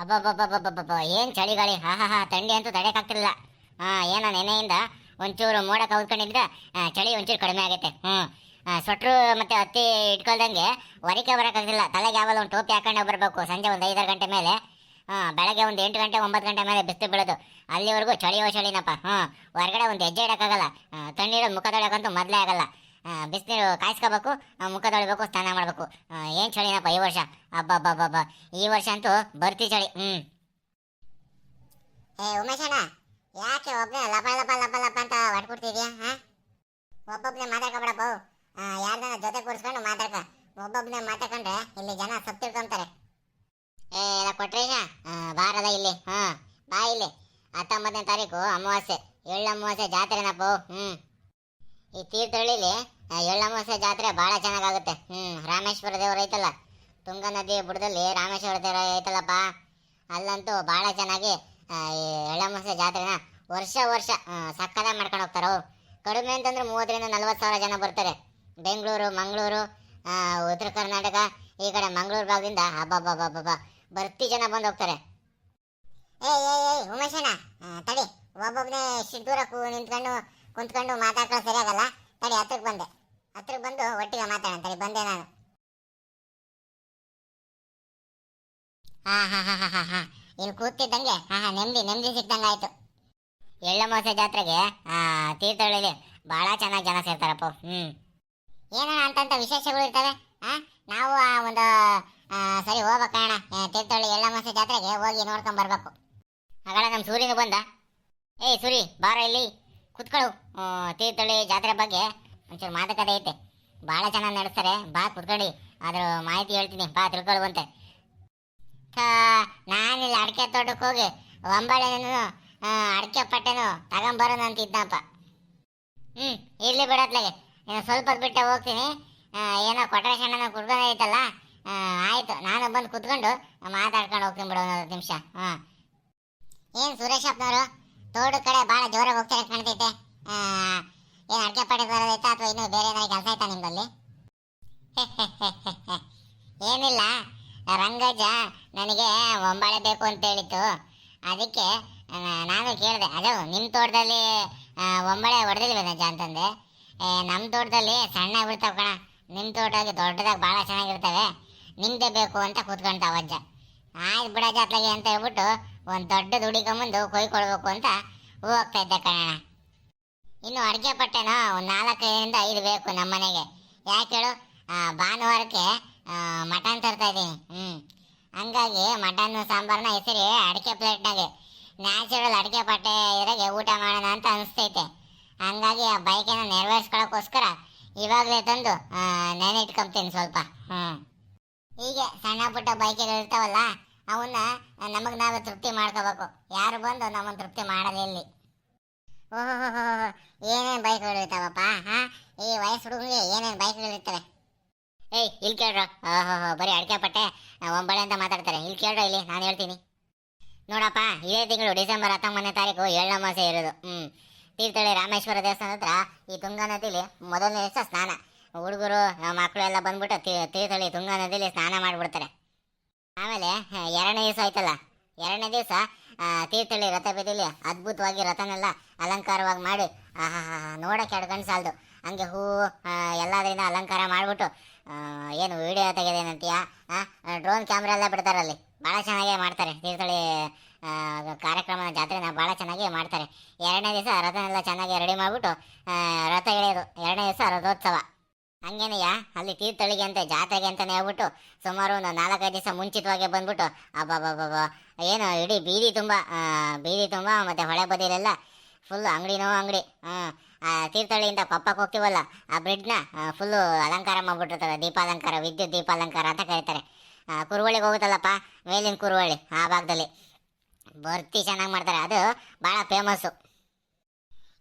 ಅಬ್ಬಬ್ಬಬ್ಬಬ್ಬಬ್ಬ ಏನು ಚಳಿಗಾಳಿ? ಹಾ ಹಾ ಹಾ, ಥಂಡಿ ಅಂತೂ ತಡೆಯಕ್ಕಾಗ್ತಿರ್ಲಿಲ್ಲ ಹಾಂ, ಏನೋ ನೆನೆಯಿಂದ ಒಂಚೂರು ಮೋಡ ಕೌದ್ಕೊಂಡಿದ್ರೆ ಚಳಿ ಒಂಚೂರು ಕಡಿಮೆ ಆಗುತ್ತೆ ಹ್ಞೂ ಸ್ವೆಟ್ರು ಮತ್ತು ಹತ್ತಿ ಇಟ್ಕೊಳ್ದಂಗೆ ಹೊರಕೆ ಬರೋಕ್ಕಾಗಿಲ್ಲ ತಲೆಗೆ ಯಾವಾಗ ಒಂದು ಟೋಪಿ ಹಾಕೊಂಡು ಬರಬೇಕು, ಸಂಜೆ ಒಂದು ಐದಾರು ಗಂಟೆ ಮೇಲೆ. ಹಾಂ, ಬೆಳಗ್ಗೆ ಒಂದು ಎಂಟು ಗಂಟೆ, ಒಂಬತ್ತು ಗಂಟೆ ಮೇಲೆ ಬಿಸಿಲು ಬೀಳೋದು. ಅಲ್ಲಿವರೆಗೂ ಚಳಿಯೋ ಚಳಿನಪ್ಪ ಹ್ಞೂ ಹೊರಗಡೆ ಒಂದು ಹೆಜ್ಜೆ ಇಡೋಕ್ಕಾಗಲ್ಲ. ತಣ್ಣೀರು ಮುಖ ತೊಳೆಯೋಕ್ಕಂತೂ ಮೊದಲೇ ಆಗಲ್ಲ. ಬಿಸಿನೀರು ಕಾಯಿಸ್ಕೋಬೇಕು ಮುಖ ತೊಳಿಬೇಕು, ಸ್ನಾನ ಮಾಡಬೇಕು. ಏನು ಚಳಿನಪ್ಪ ಈ ವರ್ಷ? ಅಬ್ಬಬ್ಬಬ್ಬಬ್ಬ. ಈ ವರ್ಷ ಅಂತೂ ಬರ್ತಿ ಚಳಿ ಹ್ಞೂ ಏ, ಉಮೇಶಣ್ಣ, ಯಾಕೆ ಒಬ್ಬನೇ ಲಪ ಲಪ ಲಪ ಲಪ ಅಂತ ಹೊಡ್ಕೊಡ್ತಿದ್ಯಾ ಹಾ? ಒಬ್ಬೊಬ್ನೇ ಮಾತಾಡ್ಕೊಬೇಡಪ್ಪ ಯಾರ್ದನ ಜೊತೆ ಕೂರಿಸ್ಕೊಂಡು ಮಾತಾಡ್ಕ. ಒಬ್ಬೊಬ್ನೇ ಮಾತಾಡ್ಕೊಂಡ್ರೆ ಇಲ್ಲಿ ಜನ ಸತ್ತಿರ್ಕೊಂತಾರೆ ಏ, ಎಲ್ಲ ಕೊಟ್ರೇಶ ಬಾರಲ್ಲ ಇಲ್ಲಿ, ಹಾ. ಬಾ ಇಲ್ಲಿ. ಹತ್ತೊಂಬತ್ತನೇ ತಾರೀಕು ಅಮಾವಾಸ್ಯೆ. ಎಳ್ಳು ಅಮಾವಾಸ್ಯೆ ಜಾತ್ರೆನಪ್ಪ ಹ್ಮ್. ಈ ತೀರ್ಥಹಳ್ಳಿಲಿ ಎಳ್ಳಮಾಸ ಎಳ್ಳು ಜಾತ್ರೆ ಬಹಳ ಚೆನ್ನಾಗಾಗುತ್ತೆ. ಹ್ಮ್ ರಾಮೇಶ್ವರ ದೇವರು ಐತಲ್ಲ. ತುಂಗಾ ನದಿ ಬುಡದಲ್ಲಿ ರಾಮೇಶ್ವರ ದೇವರು ಐತಲ್ಲಪ್ಪ. ಅಲ್ಲಂತೂ ಭಾಳ ಚೆನ್ನಾಗಿ ಆ, ಈ ಎಳ್ಳು ಜಾತ್ರೆನ ವರ್ಷ ವರ್ಷ ಸಕ್ಕದ ಮಾಡ್ಕೊಂಡು ಹೋಗ್ತಾರೆ ಕಡಿಮೆ ಅಂತಂದ್ರೆ ಮೂವತ್ತರಿಂದ ನಲ್ವತ್ತು ಸಾವಿರ ಜನ ಬರ್ತಾರೆ. ಬೆಂಗಳೂರು ಮಂಗಳೂರು ಉತ್ತರ ಕರ್ನಾಟಕ ಈ ಕಡೆ ಮಂಗಳೂರು ಭಾಗದಿಂದ ಹಬ್ಬಬ್ಬಬ್ಬಬ್ಬ ಬರ್ತಿ ಜನ ಬಂದು ಹೋಗ್ತಾರೆ. ಏಯ್ ಏಯ್ ಏಯ್ ಉಮೇಶಣ್ಣ ತಡಿ. ಒಬ್ಬೊಬ್ಬನೇ ಇಷ್ಟು ದೂರ ಕೂ ನಿಂತ್ಕೊಂಡು ಕುಂತ್ಕೊಂಡು ಮಾತಾಡ್ಕೊಳ್ಳೋ ಸರಿಯಾಗಲ್ಲ. ತಡಿ ಹತ್ರಕ್ಕೆ ಬಂದೆ. ಹತ್ರಕ್ಕೆ ಬಂದು ಒಟ್ಟಿಗೆ ಮಾತಾಡೋಣ ತಡಿ ಬಂದೆ ನಾನು. ಹಾ ಹಾ ಹಾ ಹಾ ಹಾ ಹಾ. ಕೂತಿದ್ದಂಗೆ ಹಾ ಹಾ ನೆಮ್ಮದಿ ನೆಮ್ಮದಿ ಸಿಕ್ದಂಗೆ ಆಯ್ತು. ಎಳ್ಳಮೋಸೆ ಜಾತ್ರೆಗೆ ತೀರ್ಥಹಳ್ಳಿಲಿ ಬಹಳ ಚೆನ್ನಾಗಿ ಜನ ಸೇರ್ತಾರಪ್ಪ. ಹ್ಮ್. ಏನೋ ಅಂತಂತ ವಿಶೇಷಗಳು ಇರ್ತವೆ? ಆ ನಾವು ಆ ಒಂದು ಸರಿ ಹೋಗ್ಬೇಕಣ್ಣ ಆ, ತೀರ್ಥಹಳ್ಳಿ ಎಳ್ಳಮಾಸೆ ಜಾತ್ರೆಗೆ ಹೋಗಿ ನೋಡ್ಕೊಂಡ್ ಬರ್ಬೇಕು ಹಾಗಾದ್ರೆ ನಮ್ಮ ಸೂರ್ಯನು ಬಂದ. ಏಯ್ ಸೂರಿ ಬಾರ ಇಲ್ಲಿ. ಕುತ್ಕೊಳ್ಳು. ತೀರ್ಥಳ್ಳಿ ಜಾತ್ರೆ ಬಗ್ಗೆ. ಒಂಚೂರು ಮಾತುಕತೆ ಐತೆ. ಭಾಳ ಚೆನ್ನಾಗಿ ನಡೆಸ್ತಾರೆ. ಬಾ, ಕುತ್ಕೊಳ್ಳಿ. ಅದ್ರ ಮಾಹಿತಿ ಹೇಳ್ತೀನಿ. ಬಾ, ತಿಳ್ಕೊಳ್ಳುವಂತೆ. ನಾನಿಲ್ಲಿ ಅಡಿಕೆ ತೋಟಕ್ಕೆ ಹೋಗಿ ಒಂಬಳೆನೂ ಅಡಿಕೆ ಪಟ್ಟೆನು ತಗೊಂಬರೋಣ ಅಂತ ಇದ್ದಪ್ಪ ಹ್ಞೂ ಇರಲಿ ಬಿಡತ್ಲಾಗೆ ಇನ್ನು ಸ್ವಲ್ಪ ಬಿಟ್ಟೆ ಹೋಗ್ತೀನಿ. ಏನೋ ಕೊಟ್ರೇಶಣ್ಣನ ಕುಡ್ಕೊಂಡು ಐತಲ್ಲ ಆಯಿತು. ನಾನು ಬಂದು ಕುತ್ಕೊಂಡು ಮಾತಾಡ್ಕೊಂಡು ಹೋಗ್ತೀನಿ ಬಿಡು ಒಂದು ನಿಮಿಷ. ಹಾಂ ಏನು ಸುರೇಶ್ ಅಪ್ಪನವರು? ತೋಡು ಕಡೆ ಬಹಳ ಜೋರಾಗಿ ಹೋಗ್ತಾರೆ ಕಾಣ್ತೈತೆ. ಏನ್ ಅಡಿಕೆ ಪಾಡಿ ಬರೋದೈತಾ ಅಥವಾ ಇನ್ನೂ ಬೇರೆ ಏನಾದ್ರು ಕೆಲಸ ಆಯ್ತಾ ನಿಮ್ಮಲ್ಲಿ ಏನಿಲ್ಲ. ರಂಗಜ ನನಗೆ ಒಂಬಾಳೆ ಬೇಕು ಅಂತ ಹೇಳಿತ್ತು. ಅದಕ್ಕೆ ನಾನು ಕೇಳಿದೆ, ಅದು ನಿಮ್ಮ ತೋಟದಲ್ಲಿ ಒಂಬಳೆ ಹೊಡೆದಿಲ್ವೇನಜ್ಜ ಅಂತಂದೆ. ನಮ್ಮ ತೋಟದಲ್ಲಿ ಸಣ್ಣ ಬಿಡ್ತಾವ ಕಣ. ನಿಮ್ಮ ತೋಟದಲ್ಲಿ ದೊಡ್ಡದಾಗಿ ಭಾಳ ಚೆನ್ನಾಗಿರ್ತವೆ. ನಿಮ್ದೇ ಬೇಕು ಅಂತ ಕೂತ್ಕೊಂತಾವ ಅಜ್ಜ. ಆಯ್ತು ಬಿಡ ಜಾತ್ಲಗೆ ಅಂತ ಹೇಳ್ಬಿಟ್ಟು ಒಂದು ದೊಡ್ಡ ದುಡಿಕೊಂಬಂದು ಕೊಯ್ಕೊಳ್ಬೇಕು ಅಂತ ಹೋಗ್ತಾ ಇದ್ದೆ ಕಣಣ್ಣ. ಇನ್ನು ಅಡುಗೆ ಪಟ್ಟೆನ ಒಂದು ನಾಲ್ಕೈದರಿಂದ ಐದು ಬೇಕು ನಮ್ಮ ಮನೆಗೆ. ಯಾಕೆ ಹೇಳು? ಭಾನುವಾರಕ್ಕೆ ಮಟನ್ ತರ್ತಾ ಇದ್ದೀನಿ. ಹ್ಞೂ ಹಂಗಾಗಿ ಮಟನ್ ಸಾಂಬಾರನ್ನ ಹೆಸರಿ ಅಡಿಕೆ ಪ್ಲೇಟ್ನಾಗೆ. ನ್ಯಾಚುರಲ್ ಅಡಿಕೆ ಪಟ್ಟೆ ಇದ್ರಾಗೆ ಊಟ ಮಾಡೋಣ ಅಂತ ಅನಿಸ್ತೈತೆ. ಹಂಗಾಗಿ ಆ ಬೈಕನ್ನು ನೆರವೇರಿಸ್ಕೊಳ್ಳೋಕ್ಕೋಸ್ಕರ ಇವಾಗಲೇ ತಂದು ನೆನೆ ಇಟ್ಕೊಂತೀನಿ ಸ್ವಲ್ಪ. ಹ್ಞೂ ಹೀಗೆ ಸಣ್ಣ ಪುಟ್ಟ ಬೈಕ್ಗಳು ಇರ್ತಾವಲ್ಲ ಅವನ್ನ ನಮಗೆ ನಾವು ತೃಪ್ತಿ ಮಾಡ್ಕೋಬೇಕು. ಯಾರು ಬಂದು ನಮ್ಮನ್ನು ತೃಪ್ತಿ ಮಾಡೋದೇ ಇಲ್ಲಿ. ಓಹೋ ಏನೇನು ಬೈಕ್ಗಳು ಇರ್ತಾವಪ್ಪ, ಹಾಂ? ಈ ವಯಸ್ಸು ಹುಡುಗನಿಗೆ ಏನೇನು ಬೈಕ್ಗಳು ಇರ್ತವೆ? ಏಯ್, ಇಲ್ಲಿ ಕೇಳ್ರ. ಓಹೋ ಬರೀ ಅಡಿಕೆ ಪಟ್ಟೆ ಒಂಬಳೆ ಅಂತ ಮಾತಾಡ್ತಾರೆ. ಇಲ್ಲಿ ಕೇಳ್ರ ಇಲ್ಲಿ, ನಾನು ಹೇಳ್ತೀನಿ. ನೋಡಪ್ಪ, ಇದೇ ತಿಂಗಳು ಡಿಸೆಂಬರ್ ಹತ್ತೊಂಬತ್ತನೇ ತಾರೀಕು ಏಳನೇ ಮಾಸ ಇರೋದು. ಹ್ಞೂ ತೀರ್ಥಹಳ್ಳಿ ರಾಮೇಶ್ವರ ದೇವಸ್ಥಾನ ಹತ್ರ ಈ ತುಂಗಾ ನದಿಲಿ ಮೊದಲನೇ ದಿವಸ ಸ್ನಾನ. ಹುಡುಗರು ಮಕ್ಕಳು ಎಲ್ಲ ಬಂದ್ಬಿಟ್ಟು ತೀರ್ಥಹಳ್ಳಿ ತುಂಗಾ ನದಿಲಿ ಸ್ನಾನ ಮಾಡಿಬಿಡ್ತಾರೆ. ಆಮೇಲೆ ಎರಡನೇ ದಿವಸ ಆಯ್ತಲ್ಲ? ಎರಡನೇ ದಿವಸ ತೀರ್ಥಹಳ್ಳಿ ರಥ ಬೀದಿಲಿ ಅದ್ಭುತವಾಗಿ ರಥನೆಲ್ಲ ಅಲಂಕಾರವಾಗಿ ಮಾಡಿ ನೋಡಕ್ಕೆ ಎರಡು ಕಣ್ಣು ಸಾಲದು. ಹಂಗೆ ಹೂ ಎಲ್ಲದರಿಂದ ಅಲಂಕಾರ ಮಾಡಿಬಿಟ್ಟು ಏನು ವಿಡಿಯೋ ತೆಗೆದೇನಂತೀಯ ಡ್ರೋನ್ ಕ್ಯಾಮ್ರಾ ಎಲ್ಲ ಬಿಡ್ತಾರಲ್ಲಿ ಭಾಳ ಚೆನ್ನಾಗೇ ಮಾಡ್ತಾರೆ. ತೀರ್ಥಹಳ್ಳಿ ಕಾರ್ಯಕ್ರಮ, ಜಾತ್ರೆನ ಭಾಳ ಚೆನ್ನಾಗೇ ಮಾಡ್ತಾರೆ. ಎರಡನೇ ದಿವಸ ರಥನೆಲ್ಲ ಚೆನ್ನಾಗಿ ರೆಡಿ ಮಾಡಿಬಿಟ್ಟು ರಥ ಎಳೆಯೋದು. ಎರಡನೇ ದಿವಸ ರಥೋತ್ಸವ. ಹಂಗೇನೆಯ ಅಲ್ಲಿ ತೀರ್ಥಳಿಗೆ ಅಂತ ಜಾತ್ರೆಗೆ ಅಂತಲೇ ಹೇಳ್ಬಿಟ್ಟು ಸುಮಾರು ಒಂದು ನಾಲ್ಕೈದು ದಿವಸ ಮುಂಚಿತವಾಗಿ ಬಂದ್ಬಿಟ್ಟು ಅಬ್ಬಬ್ಬಬ್ಬ ಏನು ಇಡೀ ಬೀದಿ ತುಂಬ ಆ, ಬೀದಿ ತುಂಬ ಮತ್ತು ಹೊಳೆ ಬದಿಲೆಲ್ಲ ಫುಲ್ ಅಂಗಡಿನೋ ಅಂಗಡಿ. ಹಾಂ ತೀರ್ಥಹಳ್ಳಿಯಿಂದ ಪಪ್ಪಕ್ಕೆ ಹೋಗ್ತೀವಲ್ಲ ಆ ಬ್ರಿಡ್ಜ್ನ ಫುಲ್ಲು ಅಲಂಕಾರ ಮಾಡಿಬಿಟ್ಟಿರ್ತಾರೆ ದೀಪಾಲಂಕಾರ ವಿದ್ಯುತ್ ದೀಪಾಲಂಕಾರ ಅಂತ ಕರೀತಾರೆ. ಆ, ಕುರುವಳಿಗೆ ಹೋಗುತ್ತಲ್ಲಪ್ಪ ಮೇಲಿನ ಕುರುವಳಿ ಆ ಭಾಗದಲ್ಲಿ. ಬರ್ತಿ ಚೆನ್ನಾಗಿ ಮಾಡ್ತಾರೆ ಅದು ಭಾಳ ಫೇಮಸ್ಸು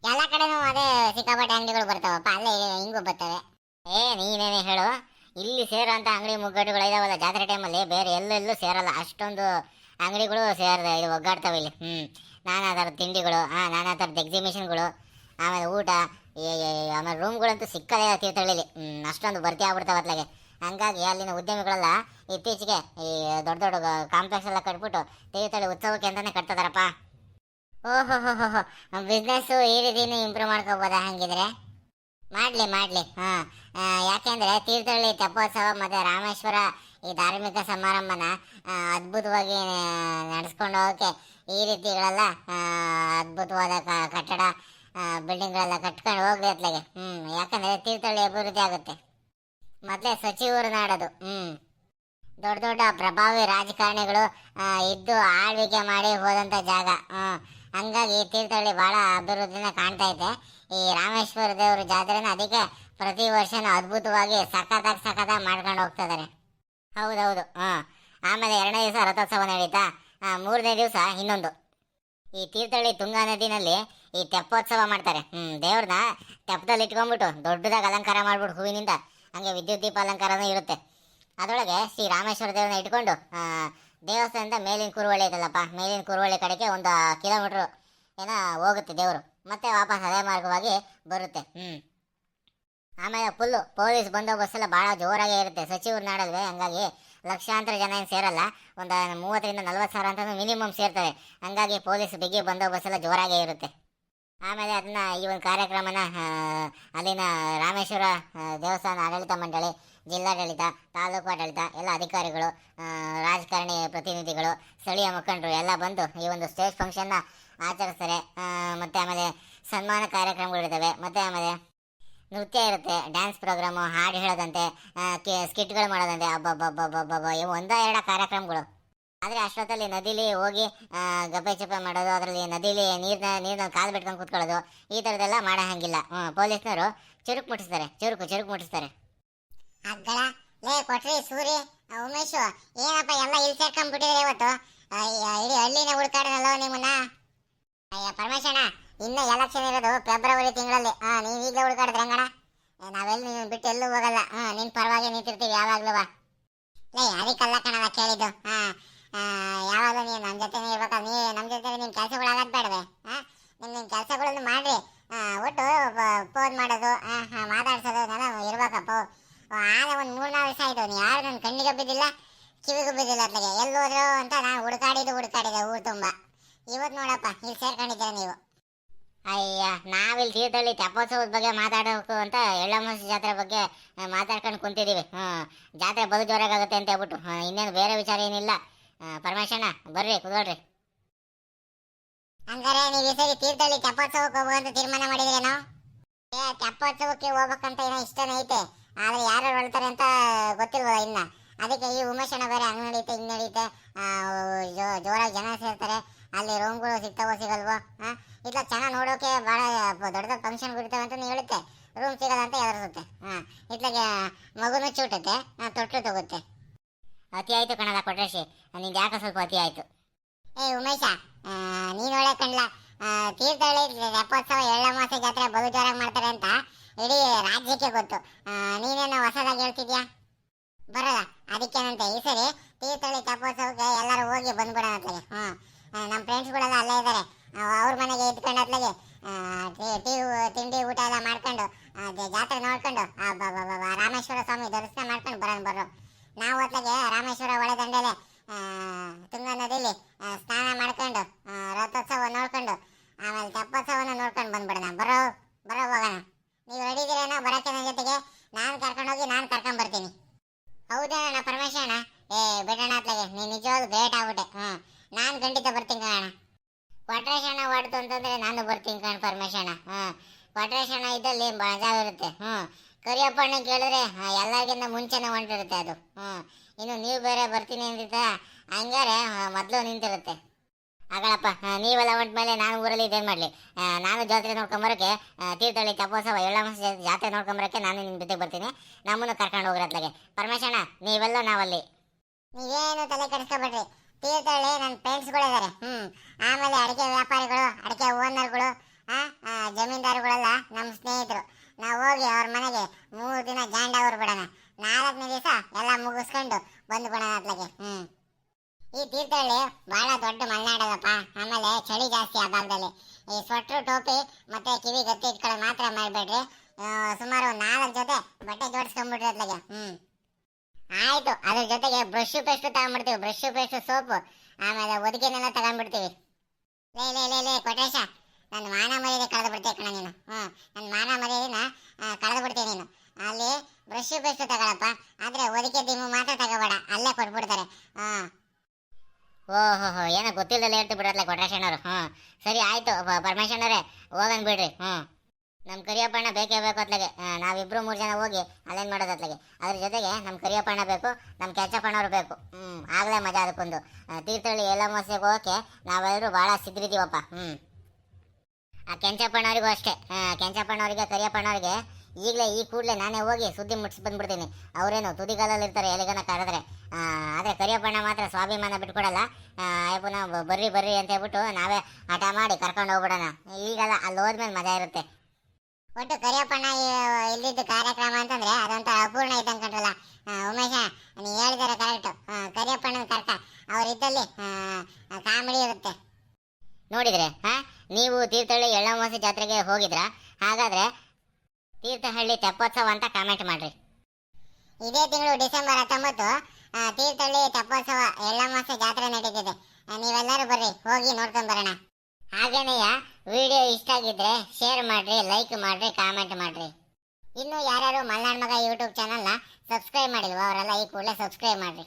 ಎಲ್ಲ ಕಡೆನೂ ಅದೇ ಸಿಕ್ಕಾಪಟ್ಟೆ ಅಂಗಡಿಗಳು ಬರ್ತಾವಪ್ಪ ಅಲ್ಲೇ ಹಿಂಗೂ ಬರ್ತವೆ. ಏ, ನೀನೇನೇ ಹೇಳು? ಇಲ್ಲಿ ಸೇರೋಂಥ ಅಂಗಡಿ ಮುಗ್ಗಟ್ಟುಗಳು ಇದಾವಲ್ಲ, ಜಾತ್ರೆ ಟೈಮಲ್ಲಿ ಬೇರೆ ಎಲ್ಲೆಲ್ಲೂ ಸೇರಲ್ಲ. ಅಷ್ಟೊಂದು ಅಂಗಡಿಗಳು ಸೇರಿದೆ, ಇದು ಒಗ್ಗಾಡ್ತವೆ ಇಲ್ಲಿ. ಹ್ಞೂ ನಾನಾ ಥರದ ತಿಂಡಿಗಳು ಹಾಂ ನಾನಾ ಥರದ ಎಕ್ಸಿಬಿಷನ್ಗಳು ಆಮೇಲೆ ಊಟ ಆಮೇಲೆ ರೂಮ್ಗಳಂತೂ ಸಿಕ್ಕದೇ ತೀರ್ಥಹಳ್ಳಿಲಿ ಹ್ಞೂ ಅಷ್ಟೊಂದು ಭರ್ತಿ ಆಗ್ಬಿಡ್ತಾವೆ ಅತ್ಲಾಗೆ. ಹಂಗಾಗಿ ಅಲ್ಲಿನ ಉದ್ಯಮಿಗಳೆಲ್ಲ ಇತ್ತೀಚೆಗೆ ಈ ದೊಡ್ಡ ದೊಡ್ಡ ಕಾಂಪ್ಲೆಕ್ಸ್ ಎಲ್ಲ ಕಟ್ಬಿಟ್ಟು ತೀರ್ಥಹಳ್ಳಿ ಉತ್ಸವಕ್ಕೆ ಅಂತಲೇ ಕಟ್ತದಾರಪ್ಪ ಓಹೋ ಹೋ ಹೋ ಹೋ ಬಿಸ್ನೆಸ್ಸು ಈ ರೀತಿಯೂ ಇಂಪ್ರೂವ್ ಮಾಡ್ಕೋಬೋದಾ ಹಂಗಿದ್ರೆ? ಮಾಡ್ಲಿ, ಮಾಡಲಿ. ಹಾಂ. ಯಾಕೆಂದರೆ ತೀರ್ಥಹಳ್ಳಿ ತೆಪ್ಪೋತ್ಸವ ಮತ್ತು ರಾಮೇಶ್ವರ ಈ ಧಾರ್ಮಿಕ ಸಮಾರಂಭನ ಅದ್ಭುತವಾಗಿ ನಡೆಸ್ಕೊಂಡು ಹೋಗೋಕ್ಕೆ ಈ ರೀತಿಗಳೆಲ್ಲ ಅದ್ಭುತವಾದ ಕಟ್ಟಡ ಬಿಲ್ಡಿಂಗ್ಗಳೆಲ್ಲ ಕಟ್ಕೊಂಡು ಹೋಗಲಿ ಅತ್ಲಾಗೆ. ಹ್ಞೂ ಯಾಕಂದರೆ ತೀರ್ಥಹಳ್ಳಿ ಅಭಿವೃದ್ಧಿ ಆಗುತ್ತೆ. ಮೊದಲೇ ಸಚಿವರು ನಾಡೋದು. ಹ್ಞೂ ದೊಡ್ಡ ದೊಡ್ಡ ಪ್ರಭಾವಿ ರಾಜಕಾರಣಿಗಳು ಇದ್ದು ಆಳ್ವಿಕೆ ಮಾಡಿ ಹೋದಂಥ ಜಾಗ. ಹಂಗಾಗಿ ತೀರ್ಥಹಳ್ಳಿ ಭಾಳ ಅಭಿವೃದ್ಧಿನ ಕಾಣ್ತಾ ಐತೆ ಈ ರಾಮೇಶ್ವರ ದೇವರ ಜಾತ್ರೆನ ಅದಕ್ಕೆ ಪ್ರತಿ ವರ್ಷನೂ ಅದ್ಭುತವಾಗಿ ಸಖತ್ತಾಗಿ ಸಖತ್ತಾಗಿ ಮಾಡ್ಕೊಂಡು ಹೋಗ್ತಾ ಇದಾರೆ ಹೌದೌದು, ಹಾಂ. ಆಮೇಲೆ ಎರಡನೇ ದಿವಸ ರಥೋತ್ಸವ ನಡೀತಾ ಮೂರನೇ ದಿವಸ ಇನ್ನೊಂದು. ಈ ತೀರ್ಥಹಳ್ಳಿ ತುಂಗಾ ನದಿನಲ್ಲಿ ಈ ತೆಪ್ಪೋತ್ಸವ ಮಾಡ್ತಾರೆ. ಹ್ಞೂ ದೇವ್ರನ್ನ ತೆಪ್ಪದಲ್ಲಿ ಇಟ್ಕೊಂಡ್ಬಿಟ್ಟು ದೊಡ್ಡದಾಗಿ ಅಲಂಕಾರ ಮಾಡ್ಬಿಟ್ಟು ಹೂವಿನಿಂದ ಹಂಗೆ ವಿದ್ಯುತ್ ದೀಪ ಅಲಂಕಾರನೂ ಇರುತ್ತೆ. ಅದರೊಳಗೆ ಶ್ರೀ ರಾಮೇಶ್ವರ ದೇವ್ರನ್ನ ಇಟ್ಕೊಂಡು ದೇವಸ್ಥಾನದಿಂದ ಮೇಲಿನ ಕುರುವಳ್ಳಿ ಐತಲ್ಲಪ್ಪ ಮೇಲಿನ ಕುರುವಳ್ಳಿ ಕಡೆಗೆ ಒಂದು ಕಿಲೋಮೀಟ್ರ್ ಏನೋ ಹೋಗುತ್ತೆ ದೇವರು. ಮತ್ತೆ ವಾಪಸ್ ಅದೇ ಮಾರ್ಗವಾಗಿ ಬರುತ್ತೆ. ಹ್ಮ್. ಆಮೇಲೆ ಫುಲ್ಲು ಪೊಲೀಸ್ ಬಂದೋಬಸ್ತ್ ಎಲ್ಲ ಭಾಳ ಜೋರಾಗೇ ಇರುತ್ತೆ. ಸಚಿವರು ನಾಡಲ್ವೇ? ಹಂಗಾಗಿ ಲಕ್ಷಾಂತರ ಜನ ಏನು ಸೇರಲ್ಲ. ಒಂದು ಮೂವತ್ತರಿಂದ ನಲ್ವತ್ತು ಸಾವಿರ ಅಂತ ಮಿನಿಮಮ್ ಸೇರ್ತಾರೆ. ಹಂಗಾಗಿ ಪೊಲೀಸ್ ಬಿಗಿ ಬಂದೋಬಸ್ತ್ ಎಲ್ಲ ಜೋರಾಗೇ ಇರುತ್ತೆ. ಆಮೇಲೆ ಅದನ್ನ ಈ ಒಂದು ಕಾರ್ಯಕ್ರಮನ ಅಲ್ಲಿನ ರಾಮೇಶ್ವರ ದೇವಸ್ಥಾನ ಆಡಳಿತ ಮಂಡಳಿ ಜಿಲ್ಲಾಡಳಿತ, ತಾಲೂಕು ಆಡಳಿತ, ಎಲ್ಲ ಅಧಿಕಾರಿಗಳು ರಾಜಕಾರಣಿ ಪ್ರತಿನಿಧಿಗಳು, ಸ್ಥಳೀಯ ಮುಖಂಡರು ಎಲ್ಲ ಬಂದು ಈ ಒಂದು ಸ್ಟೇಜ್ ಫಂಕ್ಷನ್ನ ಆಚರಿಸ್ತಾರೆ. ಮತ್ತು ಆಮೇಲೆ ಸನ್ಮಾನ ಕಾರ್ಯಕ್ರಮಗಳಿರ್ತವೆ ಮತ್ತು ಆಮೇಲೆ ನೃತ್ಯ ಇರುತ್ತೆ. ಡ್ಯಾನ್ಸ್ ಪ್ರೋಗ್ರಾಮು ಹಾಡು ಹೇಳೋದಂತೆ ಕೆ- ಸ್ಕಿಟ್ಗಳು ಮಾಡೋದಂತೆ. ಅಬ್ಬಬ್ಬಬ್ಬಬ್ಬಬ್ಬ ಇವು ಒಂದ ಎರಡ ಕಾರ್ಯಕ್ರಮಗಳು. ಆದರೆ ಅಷ್ಟೊತ್ತಲ್ಲಿ ನದಿಲಿ ಹೋಗಿ ಗಪ್ಪೆ ಚಪ್ಪೆ ಮಾಡೋದು, ಅದರಲ್ಲಿ ನದಿಲಿ ನೀರನ್ನ ನೀರನ್ನ ಕಾಲು ಬಿಟ್ಕೊಂಡು ಕೂತ್ಕೊಳ್ಳೋದು, ಈ ಥರದ್ದೆಲ್ಲ ಮಾಡೋ ಹಂಗಿಲ್ಲ. ಪೊಲೀಸ್ನವರು ಚುರುಕು ಮುಟ್ಟಿಸ್ತಾರೆ. ಚುರುಕು ಚುರುಕು ಮುಟ್ಟಿಸ್ತಾರೆ. ಅಗ್ಗಳ. ಲೇ ಕೊಟ್ರಿ ಸೂರಿ ಉಮೇಶು, ಏನಪ್ಪ ಎಲ್ಲ ಇಲ್ಲಿ ಸೇರ್ಕೊಂಡ್ಬಿಟ್ಟಿದ್ರೆ ಇವತ್ತು? ಇಡೀ ಹಳ್ಳಿನ ಹುಡ್ಕಾಡನಲ್ಲ ನಿಮ್ಮನ್ನ? ಅಯ್ಯ ಪರಮೇಶಣ್ಣ ಇನ್ನ ಎಲೆಕ್ಷನ್ ಇರೋದು ಫೆಬ್ರವರಿ ತಿಂಗಳಲ್ಲಿ. ಹಾ ನೀವು ಈಗಲೇ ಹುಡ್ಕಾಡಿದ್ರೆ ಹೆಂಗಣ ನಾವೆಲ್ಲಿ ನೀನು ಬಿಟ್ಟು ಎಲ್ಲೂ ಹೋಗಲ್ಲ. ಹಾ ನಿನ್ ಪರವಾಗಿ ನಿಂತಿರ್ತೀವಿ ಯಾವಾಗ್ಲೂ ಲೇ, ಅದಕ್ಕಲ್ಲ ಕಣವ ಕೇಳಿದ್ದು. ಹಾ ಯಾವಾಗಲೂ ನೀನು ನಮ್ಮ ಜೊತೆನೇ ಇರ್ಬೇಕಲ್ಲ ನೀ ನಮ್ಮ ಜೊತೆ ನಿಮ್ಮ ಕೆಲಸಗಳು ಆಗದ್ ಬೇಡವೆ ಹಾ ನಿಮ್ ನಿನ್ ಕೆಲಸಗಳನ್ನು ಮಾಡ್ರಿ. ಒಟ್ಟು ಫೋನ್ ಮಾಡೋದು ಮಾತಾಡ್ಸೋದು, ಅದೆಲ್ಲ ಇರ್ಬೇಕಪ್ಪ. ಆಗ ಒಂದು ಮೂರ್ನಾಲ್ಕು ವರ್ಷ ಆಯ್ತು ನೀ ಯಾರು ನನ್ನ ಕಣ್ಣಿಗೆ ಬಿದ್ದಿಲ್ಲ, ಕಿವಿಗೂ ಬಿದ್ದಿಲ್ಲ ಅತ್ಲಾಗೆ ಎಲ್ಲಿ ಅಂತ ನಾನು ಹುಡುಕಾಡಿದ್ದು ಹುಡುಕಾಡಿದೆ, ಊರು ತುಂಬ. ಇವತ್ತು ನೋಡಪ್ಪ, ಇಲ್ಲಿ ಸೇರ್ಕೊಂಡಿದ್ದೀರ ನೀವು? ಅಯ್ಯ, ನಾವಿಲ್ಲಿ ತೀರ್ಥಹಳ್ಳಿ ತೆಪ್ಪೋತ್ಸವದ ಬಗ್ಗೆ ಮಾತಾಡೋಕು ಅಂತ ಎಳ್ಳಮ್ಮಸಿ ಜಾತ್ರೆ ಬಗ್ಗೆ ಮಾತಾಡ್ಕೊಂಡು ಕುಂತಿದ್ದೀವಿ. ಹ್ಞೂ ಜಾತ್ರೆ ಬದು ಜೋರಾಗುತ್ತೆ ಅಂತ ಹೇಳ್ಬಿಟ್ಟು. ಇನ್ನೇನು ಬೇರೆ ವಿಚಾರ ಏನಿಲ್ಲ. ಪರಮೇಶಣ್ಣ, ಬರ್ರಿ ಕುದೋಡ್ರಿ ಹಂಗಾರೆ ನೀವು ಈ ಸರಿ ತೀರ್ಥಹಳ್ಳಿ ತೆಪ್ಪೋತ್ಸವಕ್ಕೆ ಹೋಗುವಂತ ತೀರ್ಮಾನ ಮಾಡಿದ್ರೇನೋ? ಏ ತೆಪ್ಪೋತ್ಸವಕ್ಕೆ ಹೋಗ್ಬೇಕಂತ ಏನೋ ಇಷ್ಟನೇ ಐತೆ. ಆದ್ರೆ ಯಾರು ಹೊಳ್ತಾರೆ ಅಂತ ಗೊತ್ತಿಲ್ವಲ್ಲ ಇನ್ನ. ಅದಕ್ಕೆ ಈ ಉಮೇಶಣ್ಣ ಬೇರೆ ಹಂಗ್ ನಡೀತೆ, ಹಿಂಗ್ ನಡೀತೆ. ಜೋರಾಗಿ ಜನ ಸೇರ್ತಾರೆ. ಅಲ್ಲಿ ರೂಮ್ಗಳು ಸಿಗ್ತಾವೋ ಸಿಗಲ್ವೋ ಇಲ್ಲ, ಚೆನ್ನಾಗಿ ನೋಡೋಕೆ ಬಹಳ ದೊಡ್ಡ ಫಂಕ್ಷನ್ ಇರ್ತವೆ ಅಂತ ಹೇಳುತ್ತೆ. ರೂಮ್ ಸಿಗಲ್ಲ ಅಂತ ಎದುರಿಸುತ್ತೆ ಹಾ ಇತ್ಲಾಗೆ ಮಗುನು ಚೂಟುತ್ತೆ ತೊಟ್ಟು ತಗುತ್ತೆ. ಅತಿ ಆಯ್ತು ಕಣಲ್ಲ ಕೊಟ್ರೇಶಿ. ನಿಂದು ಯಾಕೆ ಸ್ವಲ್ಪ ಅತಿ ಆಯ್ತು. ಏ, ಉಮೇಶ ನೀನ್ ಒಳ್ಳೆ ಕಣ್ಲ. ತೀರ್ಥಹಳ್ಳಿ ರಥೋತ್ಸವ ಎಳ್ಳಮಾಸೆ ಜಾತ್ರೆ ಬಲು ಜೋರಾಗಿ ಮಾಡ್ತಾರೆ ಅಂತ ಇಡೀ ರಾಜ್ಯಕ್ಕೆ ಗೊತ್ತು. ನೀನೇನು ಹೊಸದಾಗಿ ಹೇಳ್ತಿದ್ಯಾ? ಬರಲ್ಲ, ಅದಕ್ಕೇನಂತೆ, ಈ ಸರಿ ತೀರ್ಥಹಳ್ಳಿ ರಥೋತ್ಸವಕ್ಕೆ ಎಲ್ಲರೂ ಹೋಗಿ ಬಂದ್ಬಿಡೋಣ ಅತ್ಲಾಗೆ ಹ್ಞೂ ನಮ್ಮ ಫ್ರೆಂಡ್ಸ್ಗಳೆಲ್ಲ ಅಲ್ಲೇ ಇದ್ದಾರೆ ಅವ್ರ ಮನೆಗೆ ಇದ್ಕೊಂಡು ಅತ್ಲಾಗೆ ತಿಂಡಿ ಊಟ ಎಲ್ಲ ಮಾಡ್ಕೊಂಡು ಜಾತ್ರೆ ನೋಡ್ಕೊಂಡು ಆ, ಬ- ಬ- ಬ- ಬ- ರಾಮೇಶ್ವರ ಸ್ವಾಮಿ ದರ್ಶನ ಮಾಡ್ಕೊಂಡು ಬರೋಣ ಬರೋ ನಾವು ಅತ್ಲಾಗೆ ರಾಮೇಶ್ವರ ಒಳೆ ದಂಡೆಲೆ ಆ, ತುಂಗಾ ನದಿಲಿ ಆ, ಸ್ನಾನ ಮಾಡ್ಕೊಂಡು ಆ, ರಥೋತ್ಸವ ನೋಡ್ಕೊಂಡು ಆಮೇಲೆ ತೆಪ್ಪೋತ್ಸವನ ನೋಡ್ಕೊಂಡು ಬಂದ್ಬಿಡೋಣ ಬರೋ ಬರೋ ಹೋಗೋಣ ನೀವು ರೆಡಿ ಇದೀರೇನೋ ಬರೋಕ್ಕೆ ನನ್ನ ಜೊತೆಗೆ ನಾನು ಕರ್ಕೊಂಡೋಗಿ ನಾನು ಕರ್ಕೊಂಡ್ ಬರ್ತೀನಿ ಹೌದಾ ಅಣ್ಣ ಪರಮೇಶ ಅಣ್ಣ ಏ ಬಿಡೋಣ ಅತ್ಲಾಗೆ ನೀನು ನಿಜವಾಗ್ಲೂ ಗ್ರೇಟ್ ಆಗ್ಬಿಟ್ಟೆ. ಹ್ಞೂ ನಾನು ಖಂಡಿತ ಬರ್ತೀನಿ ಕಣ ಕೊಟ್ರೇಶಣ್ಣ ಹೊಡ್ತು ಅಂತಂದರೆ ನಾನು ಬರ್ತೀನಿ ಕಾಣ ಪರಮೇಶಣ್ಣ. ಹಾಂ ಕೊಟ್ರೇಶಣ್ಣ ಇದ್ದಲ್ಲಿ ಮಜಾ ಇರುತ್ತೆ. ಹ್ಞೂ ಕರಿಯಪ್ಪಣ್ಣ ಕೇಳಿದ್ರೆ ಎಲ್ಲರಿಗಿಂತ ಮುಂಚೆನೇ ಹೊಂಟಿರುತ್ತೆ ಅದು. ಹ್ಞೂ ಇನ್ನು ನೀವು ಬೇರೆ ಬರ್ತೀನಿ ಅಂದಿದ್ದ ಹಂಗಾರೆ ಮೊದಲು ನಿಂತಿರುತ್ತೆ. ಆಗಲಪ್ಪ ನೀವೆಲ್ಲ ಮೇಲೆ ನಾನು ಊರಲ್ಲಿ ಇದೇನು ಮಾಡಲಿ? ನಾನು ಜಾತ್ರೆ ನೋಡ್ಕೊಂಬರೋಕ್ಕೆ ತೀರ್ಥಹಳ್ಳಿ ತಪೋತ್ಸವ ಎಳ್ಳಮಾಸ ಜಾತ್ರೆ ನೋಡ್ಕೊಂಬರೋಕ್ಕೆ ನಾನು ನಿಮ್ಮ ಜೊತೆ ಬರ್ತೀನಿ. ನಮ್ಮನ್ನು ಕರ್ಕೊಂಡು ಹೋಗ್ರತ್ಲಾಗೆ ಪರಮೇಶಣ್ಣ, ನೀವೆಲ್ಲ ನಾವಲ್ಲಿ. ನೀವೇನು ತಲೆ ಕೆಡಿಸ್ಕೊಬೇಡ್ರಿ. ತೀರ್ಥಹಳ್ಳಿ ನನ್ನ ಫ್ರೆಂಡ್ಸ್ಗಳಿದ್ದಾರೆ ಹ್ಞೂ ಆಮೇಲೆ ಅಡಿಕೆ ವ್ಯಾಪಾರಿಗಳು, ಅಡಿಕೆ ಓನರ್ಗಳು ಜಮೀನ್ದಾರ್ಗಳೆಲ್ಲ ನಮ್ಮ ಸ್ನೇಹಿತರು. ನಾವು ಹೋಗಿ ಅವ್ರ ಮನೆಗೆ ಮೂರು ದಿನ ಜಾಂಡ ಅವ್ರು ಬಿಡೋಣ. ನಾಲ್ಕನೇ ದಿವಸ ಎಲ್ಲ ಮುಗಿಸ್ಕೊಂಡು ಬಂದು ಬಿಡೋಣ ಅದ್ಲಗೆ. ಹ್ಞೂ ಈ ತೀರ್ಥಹಳ್ಳಿ ಭಾಳ ದೊಡ್ಡ ಮಲೆನಾಡದಪ್ಪ. ಆಮೇಲೆ ಚಳಿ ಜಾಸ್ತಿ ಆ ಭಾಗದಲ್ಲಿ. ಈ ಸ್ವೆಟ್ರು ಟೋಪಿ ಮತ್ತೆ ಕಿವಿ ಗತ್ತಿ ಇಟ್ಕೊಳ್ಳೋ ಮಾತ್ರ ಮಾಡಬೇಡ್ರಿ ಸುಮಾರು ನಾಲ್ಕು ಜೊತೆ ಬಟ್ಟೆ ಜೋಡಿಸ್ಕೊಂಡ್ಬಿಡ್ರಿ ಅದ್ಲಗೆ. ಹ್ಞೂ ಆಯ್ತು, ಅದ್ರ ಜೊತೆಗೆ ಬ್ರಷ್ ಪೇಸ್ಟ್ ತಗೊಂಡ್ಬಿಡ್ತೀವಿ ಬ್ರಷ್ ಪೇಸ್ಟ್ ಸೋಪು ಆಮೇಲೆ ಒದಕೆನೆಲ್ಲ ತಗೊಂಡ್ಬಿಡ್ತೀವಿ. ಲೇ ಲೇ ಲೇ ಲೇ ಕೊಟೇಶ ನನ್ನ ಮಾನ ಮರ್ಯಾದೆ ಕಳೆದು ಬಿಡ್ತೀಯ ಕಣ ನೀನು. ಹ್ಞೂ ನನ್ನ ಮಾನ ಮರ್ಯಾದೆನ ಕಳೆದು ಬಿಡ್ತೀಯ ನೀನು. ಅಲ್ಲಿ ಬ್ರಷ್ ಪೇಸ್ಟ್ ತಗೊಳಪ್ಪ, ಆದರೆ ಒದಕೆ ದಿಮ್ಮು ಮಾತ್ರ ತಗೋಬೇಡ, ಅಲ್ಲೇ ಕೊಟ್ಬಿಡ್ತಾರೆ. ಹಾಂ ಓಹೋ ಹೋ ಏನೋ ಗೊತ್ತಿಲ್ಲದಲ್ಲ ಹೇಳ್ತು ಬಿಡತ್ಲ ಕೊಟ್ರೇಶಣ್ಣವ್ರು ಹ್ಞೂ ಸರಿ, ಆಯಿತು ಪರಮೇಶಣ್ಣರೇ ಹೋಗನ್ ಬಿಡ್ರಿ. ಹ್ಞೂ ನಮ್ಮ ಕರಿಯಪ್ಪಣ್ಣ ಬೇಕೇ ಬೇಕು ಅತ್ಲಾಗೆ. ನಾವಿಬ್ಬರು ಮೂರು ಜನ ಹೋಗಿ ಅಲ್ಲೇನು ಮಾಡೋದು ಅದ್ರ ಜೊತೆಗೆ ನಮ್ಮ ಕರಿಯಪ್ಪಣ್ಣ ಬೇಕು ನಮ್ಮ ಕೆಂಚಪ್ಪಣ್ಣವ್ರು ಬೇಕು. ಹ್ಞೂ ಆಗಲೇ ಮಜಾ ಅದಕ್ಕೊಂದು ತೀರ್ಥಹಳ್ಳಿ ಎಲ್ಲ ಮೋಸಕ್ಕೆ ಹೋಗೋಕೆ ನಾವೆಲ್ಲರೂ ಭಾಳ ಸಿದ್ರಿದ್ದೀವಪ್ಪ ಹ್ಞೂ ಆ ಕೆಂಚಪ್ಪಣ್ಣವ್ರಿಗೂ ಅಷ್ಟೇ. ಕೆಂಚಪ್ಪಣ್ಣವ್ರಿಗೆ ಕರಿಯಪ್ಪಣ್ಣವ್ರಿಗೆ ಈಗಲೇ ಈ ಕೂಡಲೇ ನಾನೇ ಹೋಗಿ ಸುದ್ದಿ ಮುಟ್ಸಿ ಬಂದ್ಬಿಡ್ತೀನಿ. ಅವರೇನು ತುದಿಗಾಲಲ್ಲಿ ಇರ್ತಾರೆ ಎಲ್ಲಿಗನ ಕರೆದ್ರೆ. ಆದ್ರೆ ಕರಿಯಪ್ಪಣ್ಣ ಮಾತ್ರ ಸ್ವಾಭಿಮಾನ ಬಿಟ್ಕೊಡಲ್ಲ. ಪುನಃ ಬರ್ರಿ ಬರ್ರಿ ಅಂತ ಹೇಳ್ಬಿಟ್ಟು ನಾವೇ ಹಠ ಮಾಡಿ ಕರ್ಕೊಂಡು ಹೋಗ್ಬಿಡೋಣ. ಈಗಲ್ಲ ಅಲ್ಲಿ ಹೋದ್ಮೇಲೆ ಮಜಾ ಇರುತ್ತೆ. ಒಟ್ಟು ಕರಿಯಪ್ಪಣ್ಣ ಇಲ್ಲಿದ್ದ ಕಾರ್ಯಕ್ರಮ ಅಂತಂದ್ರೆ ಅದೊಂಥರ ಅಪೂರ್ಣ ಇದ್ದಂಗೆ ಕಂಡ್ರಲ್ಲ. ಉಮೇಶ, ನೀ ಹೇಳಿದಾರೆ ಕರೆಕ್ಟ್ ಕರಿಯಪ್ಪಣ್ಣ ಕರ್ಕ ಅವ್ರಿದ್ದಲ್ಲಿ ಕಾಮಿಡಿ ಇರುತ್ತೆ. ನೋಡಿದ್ರೆ ಹಾ ನೀವು ತೀರ್ಥಹಳ್ಳಿ ಎಳ್ಳಮಾಸಿ ಜಾತ್ರೆಗೆ ಹೋಗಿದ್ರ, ಹಾಗಾದ್ರೆ ತೀರ್ಥಹಳ್ಳಿ ತೆಪ್ಪೋತ್ಸವ ಅಂತ ಕಾಮೆಂಟ್ ಮಾಡ್ರಿ. ಇದೇ ತಿಂಗಳು ಡಿಸೆಂಬರ್ ಹತ್ತೊಂಬತ್ತು ತೀರ್ಥಹಳ್ಳಿ ತೆಪ್ಪೋತ್ಸವ ಎಳ್ಳಮಾಸ ಜಾತ್ರೆ ನಡೀತಿದೆ. ನೀವೆಲ್ಲರೂ ಬರ್ರಿ, ಹೋಗಿ ನೋಡ್ಕೊಂಡ್ ಬರೋಣ. ಹಾಗೇನೆಯ ವಿಡಿಯೋ ಇಷ್ಟ ಆಗಿದ್ರೆ ಶೇರ್ ಮಾಡ್ರಿ ಲೈಕ್ ಮಾಡ್ರಿ ಕಾಮೆಂಟ್ ಮಾಡ್ರಿ. ಇನ್ನು ಯಾರ್ಯಾರು ಮಲ್ನಾಡ್ ಮಗ ಯೂಟ್ಯೂಬ್ ಚಾನಲ್ನ ಸಬ್ಸ್ಕ್ರೈಬ್ ಮಾಡಿಲ್ವೋ, ಅವರೆಲ್ಲ ಈ ಕೂಡಲೇ ಸಬ್ಸ್ಕ್ರೈಬ್ ಮಾಡ್ರಿ.